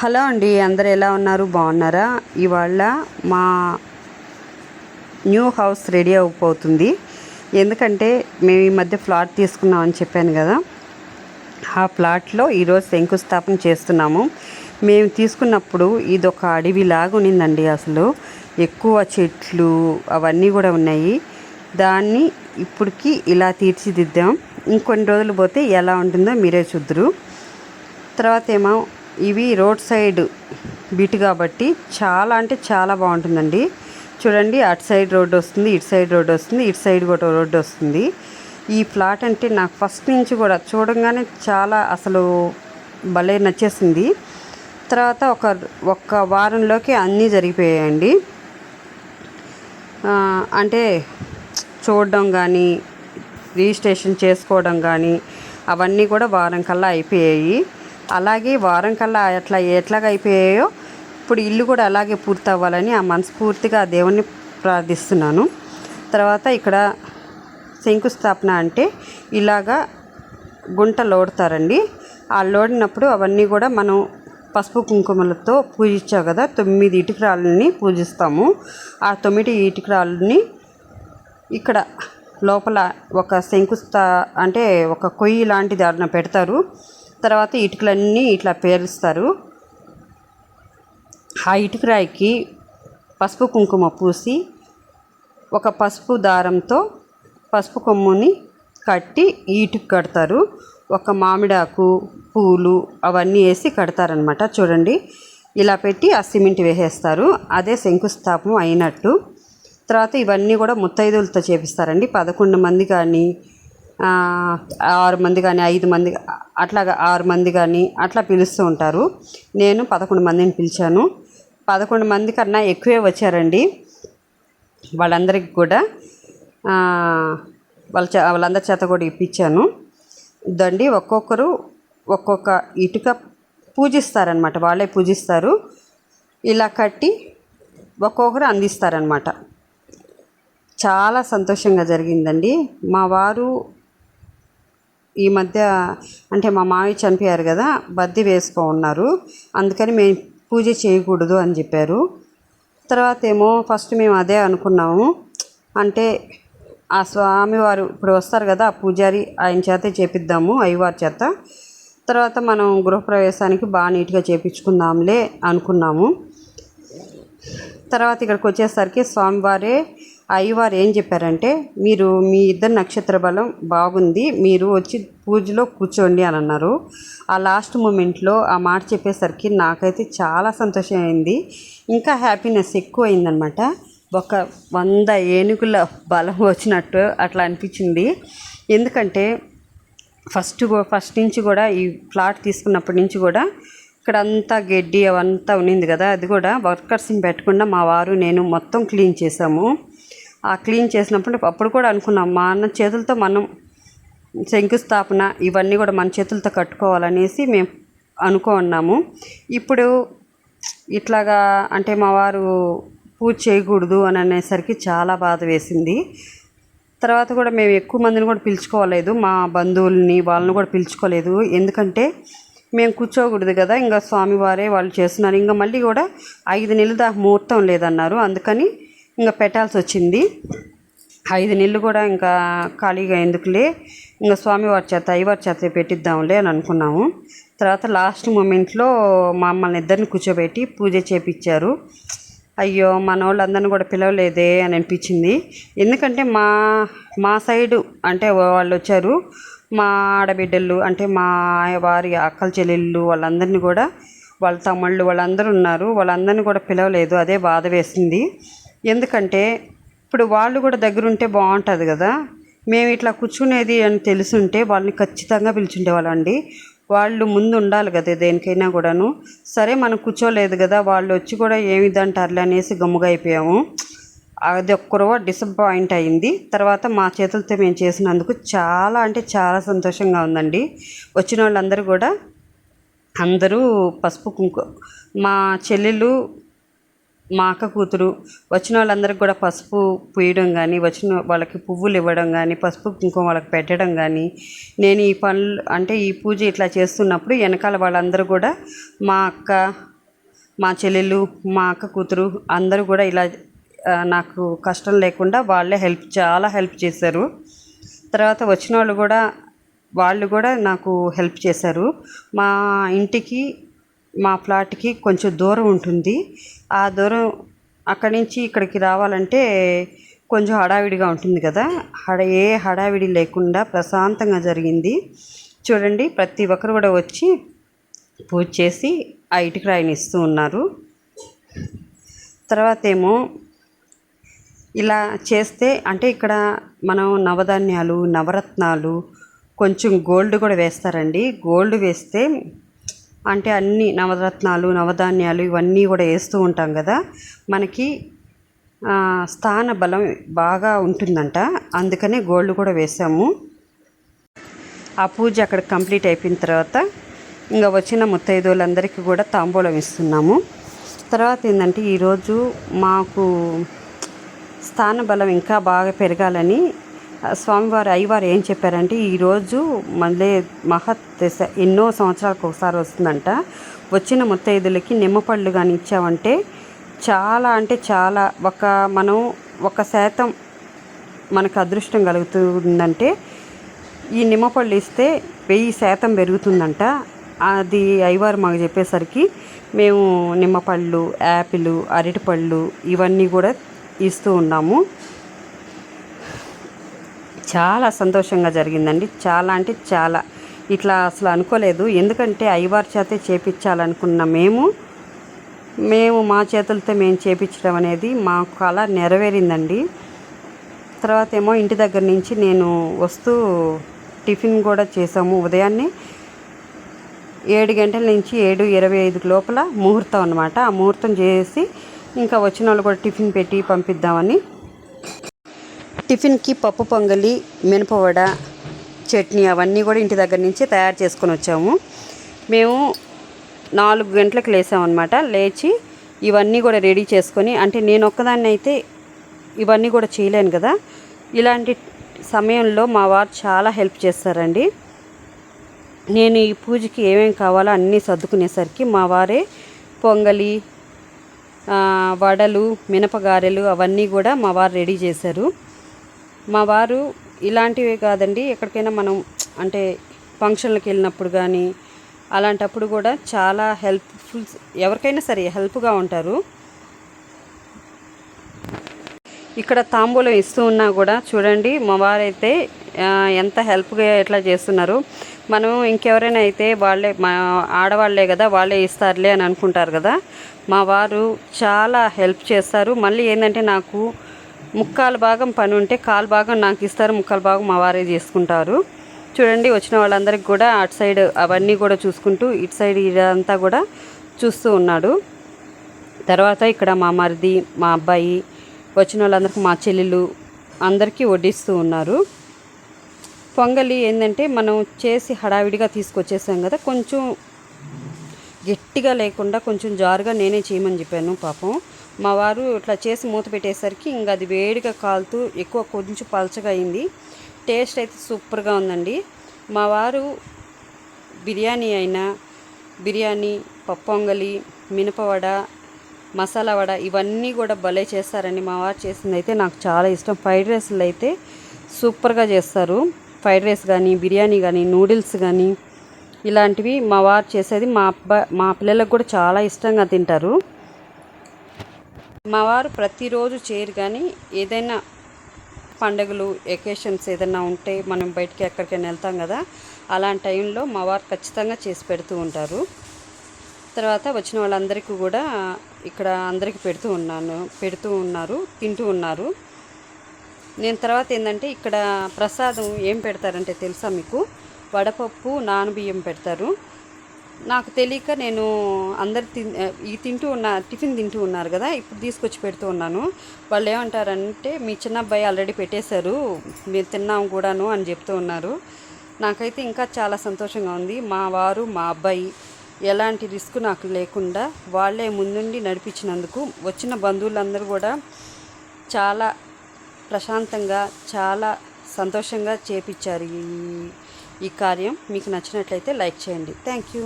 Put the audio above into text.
Hello అండి అందరు ఎలా ఉన్నారు? బాగున్నారా? ఇవాళ మా న్యూ హౌస్ రెడీ అయిపోతుంది. ఎందుకంటే మేము ఈ మధ్య ఫ్లాట్ తీసుకున్నామని చెప్పాను కదా. ఆ ఫ్లాట్లో ఈరోజు శంకుస్థాపన చేస్తున్నాము. మేము తీసుకున్నప్పుడు ఇది ఒక అడవిలాగా ఉన్నిందండి అసలు. ఎక్కువ చెట్లు అవన్నీ కూడా ఉన్నాయి. దాన్ని ఇప్పటికి ఇలా తీర్చిదిద్దాం. ఇంకొన్ని రోజులు పోతే ఎలా ఉంటుందో మీరే చూద్దరు. తర్వాత ఏమో ఇవి రోడ్ సైడ్ బిట్ కాబట్టి చాలా అంటే చాలా బాగుంటుందండి. చూడండి అటు సైడ్ రోడ్డు వస్తుంది ఇటు సైడ్ రోడ్ వస్తుంది ఇటు సైడ్ కూడా రోడ్డు వస్తుంది. ఈ ఫ్లాట్ అంటే నాకు ఫస్ట్ నుంచి కూడా చూడంగానే చాలా అసలు భలే నచ్చేసింది. తర్వాత ఒక ఒక్క వారంలోకి అన్నీ జరిగిపోయాయండి. అంటే చూడడం కానీ రిజిస్ట్రేషన్ చేసుకోవడం కానీ అవన్నీ కూడా వారం కల్లా అయిపోయాయి. అలాగే వారం కల్లా ఎట్లా ఎట్లాగా అయిపోయాయో ఇప్పుడు ఇల్లు కూడా అలాగే పూర్తి అవ్వాలని ఆ మనస్ఫూర్తిగా ఆ దేవుణ్ణి ప్రార్థిస్తున్నాను. తర్వాత ఇక్కడ శంకుస్థాపన అంటే ఇలాగా గుంట లోడతారండి. ఆ లోడినప్పుడు అవన్నీ కూడా మనం పసుపు కుంకుమలతో పూజించావు కదా తొమ్మిది ఇటుకరాళ్ళని పూజిస్తాము. ఆ తొమ్మిది ఇటుకరాళ్ళని ఇక్కడ లోపల ఒక శంకుస్థా అంటే ఒక కొయ్యి లాంటిది అన్న పెడతారు. తర్వాత ఇటుకలన్నీ ఇట్లా పేరుస్తారు. ఆ ఇటుకరాయికి పసుపు కుంకుమ పూసి ఒక పసుపు దారంతో పసుపు కొమ్ముని కట్టి ఈ ఇటుకు కడతారు. ఒక మామిడాకు పూలు అవన్నీ వేసి కడతారనమాట చూడండి ఇలా పెట్టి ఆ సిమెంట్ వేసేస్తారు. అదే శంకుస్థాపం అయినట్టు. తర్వాత ఇవన్నీ కూడా ముత్తైదులతో చేపిస్తారండి. పదకొండు మంది కానీ ఆరు మంది కానీ ఐదు మంది అట్లాగా ఆరు మంది కానీ అట్లా పిలుస్తూ ఉంటారు. నేను పదకొండు మందిని పిలిచాను. పదకొండు మంది కన్నా ఎక్కువే వచ్చారండి. వాళ్ళందరికీ కూడా వాళ్ళ చే వాళ్ళందరి చేత కూడా ఇప్పించాను. దండి ఒక్కొక్కరు ఒక్కొక్క ఇటుక పూజిస్తారనమాట వాళ్ళే పూజిస్తారు. ఇలా కట్టి ఒక్కొక్కరు అందిస్తారనమాట చాలా సంతోషంగా జరిగిందండి. మా వారు ఈ మధ్య అంటే మా మావయ్య చనిపోయారు కదా బద్ది వేసుకో ఉన్నారు అందుకని మేము పూజ చేయకూడదు అని చెప్పారు. తర్వాత ఏమో ఫస్ట్ మేము అదే అనుకున్నాము. అంటే ఆ స్వామివారు ఇప్పుడు వస్తారు కదా ఆ పూజారి ఆయన చేత చేపిద్దాము అయ్యవారి చేత. తర్వాత మనం గృహప్రవేశానికి బాగా నీట్గా చేపించుకుందాంలే అనుకున్నాము. తర్వాత ఇక్కడికి వచ్చేసరికి స్వామివారే అయ్యవారు ఏం చెప్పారంటే మీరు మీ ఇద్దరు నక్షత్ర బలం బాగుంది మీరు వచ్చి పూజలో కూర్చోండి అని అన్నారు. ఆ లాస్ట్ మూమెంట్లో ఆ మాట చెప్పేసరికి నాకైతే చాలా సంతోషం అయింది. ఇంకా హ్యాపీనెస్ ఎక్కువ అయిందనమాట ఒక వంద ఏనుగుల బలం వచ్చినట్టు అట్లా అనిపించింది. ఎందుకంటే ఫస్ట్ ఫస్ట్ నుంచి కూడా ఈ ప్లాట్ తీసుకున్నప్పటి నుంచి కూడా ఇక్కడ అంతా గడ్డి అవంతా ఉన్నింది కదా అది కూడా వర్కర్స్ని పెట్టకుండా మా వారు నేను మొత్తం క్లీన్ చేసాము క్లీన్ చేసినప్పుడు అప్పుడు కూడా అనుకున్నాం మా అన్న చేతులతో మనం శంకుస్థాపన ఇవన్నీ కూడా మన చేతులతో కట్టుకోవాలనేసి మేము అనుకున్నాము ఇప్పుడు ఇట్లాగా అంటే మా వారు పూజ చేయకూడదు అని అనేసరికి చాలా బాధ వేసింది. తర్వాత కూడా మేము ఎక్కువ మందిని కూడా పిలుచుకోలేదు మా బంధువుల్ని వాళ్ళని కూడా పిలుచుకోలేదు. ఎందుకంటే మేము కూర్చోకూడదు కదా ఇంకా స్వామివారే వాళ్ళు చేస్తున్నారు. ఇంకా మళ్ళీ కూడా ఐదు నెలల దాకా ముహూర్తం లేదన్నారు. అందుకని ఇంకా పెట్టాల్సి వచ్చింది. ఐదు నెలలు కూడా ఇంకా ఖాళీగా ఎందుకులే? ఇంకా స్వామివారి చేత అయ్యవారి చేత పెట్టిద్దాంలే అని అనుకున్నాము. తర్వాత లాస్ట్ మూమెంట్లో మమ్మల్ని ఇద్దరిని కూర్చోబెట్టి పూజ చేపించారు అయ్యో మన వాళ్ళందరిని కూడా పిలవలేదే అని అనిపించింది. ఎందుకంటే మా మా సైడు అంటే వాళ్ళు వచ్చారు. మా ఆడబిడ్డలు అంటే మా వారి అక్కల చెల్లెళ్ళు వాళ్ళందరినీ కూడా వాళ్ళ తమ్ముళ్ళు వాళ్ళందరూ ఉన్నారు. వాళ్ళందరినీ కూడా పిలవలేదు. అదే బాధ వేసింది. ఎందుకంటే ఇప్పుడు వాళ్ళు కూడా దగ్గరుంటే బాగుంటుంది కదా. మేము ఇట్లా కూర్చునేది అని తెలుసుంటే వాళ్ళని ఖచ్చితంగా పిలిచుండే వాళ్ళండి వాళ్ళు ముందు ఉండాలి కదా దేనికైనా కూడాను. సరే మనం కూర్చోలేదు కదా వాళ్ళు వచ్చి కూడా ఏమిదంటారులే అనేసి గమ్ముగా అయిపోయాము. అది ఒక్కరవ డిసప్పాయింట్ అయింది. తర్వాత మా చేతులతో మేము చేసినందుకు చాలా అంటే చాలా సంతోషంగా ఉందండి. వచ్చిన వాళ్ళందరూ కూడా అందరూ పసుపు కుంకు మా చెల్లెలు మా అక్క కూతురు వచ్చిన వాళ్ళందరికీ కూడా పసుపు పూయడం కానీ వచ్చిన వాళ్ళకి పువ్వులు ఇవ్వడం కానీ పసుపు కుంకుమ వాళ్ళకి పెట్టడం కానీ నేను ఈ పనులు అంటే ఈ పూజ ఇట్లా చేస్తున్నప్పుడు వెనకాల వాళ్ళందరూ కూడా మా అక్క మా చెల్లెలు మా అక్క కూతురు అందరూ కూడా ఇలా నాకు కష్టం లేకుండా వాళ్ళే హెల్ప్ చాలా హెల్ప్ చేశారు. తర్వాత వచ్చిన వాళ్ళు కూడా వాళ్ళు కూడా నాకు హెల్ప్ చేశారు. మా ఇంటికి మా ఫ్లాట్కి కొంచెం దూరం ఉంటుంది. ఆ దూరం అక్కడి నుంచి ఇక్కడికి రావాలంటే కొంచెం హడావిడిగా ఉంటుంది కదా. హడ ఏ హడావిడి లేకుండా ప్రశాంతంగా జరిగింది. చూడండి ప్రతి ఒక్కరు కూడా వచ్చి పూజ చేసి ఆ ఇటుక రాయిని ఇస్తూ ఉన్నారు. తర్వాత ఏమో ఇలా చేస్తే అంటే ఇక్కడ మనం నవధాన్యాలు నవరత్నాలు కొంచెం గోల్డ్ కూడా వేస్తారండి. గోల్డ్ వేస్తే అంటే అన్ని నవరత్నాలు నవధాన్యాలు ఇవన్నీ కూడా వేస్తూ ఉంటాం కదా. మనకి స్థాన బలం బాగా ఉంటుందంట. అందుకనే గోల్డ్ కూడా వేసాము. ఆ పూజ అక్కడ కంప్లీట్ అయిపోయిన తర్వాత ఇంకా వచ్చిన ముత్తైదువులందరికీ కూడా తాంబూలం ఇస్తున్నాము. తర్వాత ఏంటంటే ఈరోజు మాకు స్థాన బలం ఇంకా బాగా పెరగాలని స్వామివారు అయ్యవారు ఏం చెప్పారంటే ఈరోజు మళ్ళీ మహత్ దశ ఎన్నో సంవత్సరాలకు ఒకసారి వస్తుందంట. వచ్చిన ముత్తైదులకి నిమ్మపళ్ళు కానీ ఇచ్చామంటే చాలా అంటే చాలా ఒక మనం ఒక శాతం మనకు అదృష్టం కలుగుతుందంటే ఈ నిమ్మపళ్ళు ఇస్తే వెయ్యి శాతం పెరుగుతుందంట. అది అయ్యవారు మాకు చెప్పేసరికి మేము నిమ్మపళ్ళు యాపిల్ అరటిపళ్ళు ఇవన్నీ కూడా ఇస్తూ ఉన్నాము. చాలా సంతోషంగా జరిగిందండి. చాలా అంటే చాలా. ఇట్లా అసలు అనుకోలేదు. ఎందుకంటే ఐవార్ చేతే చేపించాలనుకున్న మేము మేము మా చేతులతో మేము చేపించడం అనేది మాకు అలా నెరవేరిందండి. తర్వాత ఏమో ఇంటి దగ్గర నుంచి నేను వస్తూ టిఫిన్ కూడా చేసాము ఉదయాన్నే. ఏడు గంటల నుంచి ఏడు ఇరవై ఐదు లోపల ముహూర్తం అనమాట ఆ ముహూర్తం చేసి ఇంకా వచ్చిన వాళ్ళు కూడా టిఫిన్ పెట్టి పంపిద్దామని టిఫిన్కి పప్పు పొంగలి మినపవడ చట్నీ అవన్నీ కూడా ఇంటి దగ్గర నుంచి తయారు చేసుకొని వచ్చాము. మేము నాలుగు గంటలకు లేసామన్నమాట. లేచి ఇవన్నీ కూడా రెడీ చేసుకొని అంటే నేను ఒక్కదాన్ని అయితే ఇవన్నీ కూడా చేయలేను కదా. ఇలాంటి సమయంలో మా వారు చాలా హెల్ప్ చేస్తారండి. నేను ఈ పూజకి ఏమేమి కావాలో అన్నీ సర్దుకునేసరికి మా వారే పొంగలి వడలు మినపగారెలు అవన్నీ కూడా మా వారు రెడీ చేశారు. మా వారు ఇలాంటివే కాదండి. ఎక్కడికైనా మనం అంటే ఫంక్షన్లకు వెళ్ళినప్పుడు కానీ అలాంటప్పుడు కూడా చాలా హెల్ప్ఫుల్ ఎవరికైనా సరే హెల్ప్గా ఉంటారు. ఇక్కడ తాంబూలం ఇస్తూ ఉన్నా కూడా చూడండి మా వారైతే ఎంత హెల్ప్గా ఎట్లా చేస్తున్నారు. మనం ఇంకెవరైనా అయితే వాళ్ళే మా ఆడవాళ్ళే కదా వాళ్ళే ఇస్తారులే అని అనుకుంటారు కదా. మా వారు చాలా హెల్ప్ చేస్తారు. మళ్ళీ ఏంటంటే నాకు ముక్కాలు భాగం పని ఉంటే కాలు భాగం నాకు ఇస్తారు ముక్కాలు భాగం మా వారే చేసుకుంటారు. చూడండి వచ్చిన వాళ్ళందరికీ కూడా అటు సైడ్ అవన్నీ కూడా చూసుకుంటూ ఇటు సైడ్ ఇదంతా కూడా చూస్తూ ఉన్నాడు. తర్వాత ఇక్కడ మా మరిది మా అబ్బాయి వచ్చిన వాళ్ళందరికీ మా చెల్లెలు అందరికీ వడ్డిస్తూ ఉన్నారు. పొంగలి ఏంటంటే మనం చేసి హడావిడిగా తీసుకొచ్చేసాం కదా కొంచెం గట్టిగా లేకుండా కొంచెం జారుగా నేనే చేయమని చెప్పాను పాపం. మా వారు ఇట్లా చేసి మూత పెట్టేసరికి ఇంకా అది వేడిగా కాలుతూ ఎక్కువ కొంచెం పలచగా అయింది. టేస్ట్ అయితే సూపర్గా ఉందండి. మా వారు బిర్యానీ అయినా బిర్యానీ పప్పొంగలి మినపవడ మసాలా వడ ఇవన్నీ కూడా భలే చేస్తారండి. మా వారు చేసింది అయితే నాకు చాలా ఇష్టం. ఫ్రైడ్ రైస్లు అయితే సూపర్గా చేస్తారు. ఫ్రైడ్ రైస్ కానీ బిర్యానీ కానీ నూడిల్స్ కానీ ఇలాంటివి మా వారు చేసేది మా అబ్బా మా పిల్లలకు కూడా చాలా ఇష్టంగా తింటారు. మా వారు ప్రతిరోజు చేయరు కానీ ఏదైనా పండుగలు ఎకేషన్స్ ఏదైనా ఉంటే మనం బయటికి ఎక్కడికైనా వెళ్తాం కదా అలాంటి టైంలో మా వారు ఖచ్చితంగా చేసి పెడుతూ ఉంటారు. తర్వాత వచ్చిన వాళ్ళందరికీ కూడా ఇక్కడ అందరికీ పెడుతూ ఉన్నాను పెడుతూ ఉన్నారు తింటూ ఉన్నారు. నేను తర్వాత ఏంటంటే ఇక్కడ ప్రసాదం ఏం పెడతారంటే తెలుసా మీకు? వడపప్పు నానబియ్యం పెడతారు. నాకు తెలియక నేను అందరు తిన్ ఈ తింటూ ఉన్న టిఫిన్ తింటూ ఉన్నారు కదా ఇప్పుడు తీసుకొచ్చి పెడుతూ ఉన్నాను. వాళ్ళు ఏమంటారంటే మీ చిన్న అబ్బాయి ఆల్రెడీ పెట్టేశారు మీరు తిన్నాం కూడాను అని చెప్తూ ఉన్నారు. నాకైతే ఇంకా చాలా సంతోషంగా ఉంది. మా వారు మా అబ్బాయి ఎలాంటి రిస్క్ నాకు లేకుండా వాళ్ళే ముందుండి నడిపించినందుకు వచ్చిన బంధువులందరూ కూడా చాలా ప్రశాంతంగా చాలా సంతోషంగా చేపించారు ఈ ఈ కార్యం. మీకు నచ్చినట్లయితే లైక్ చేయండి. Thank you.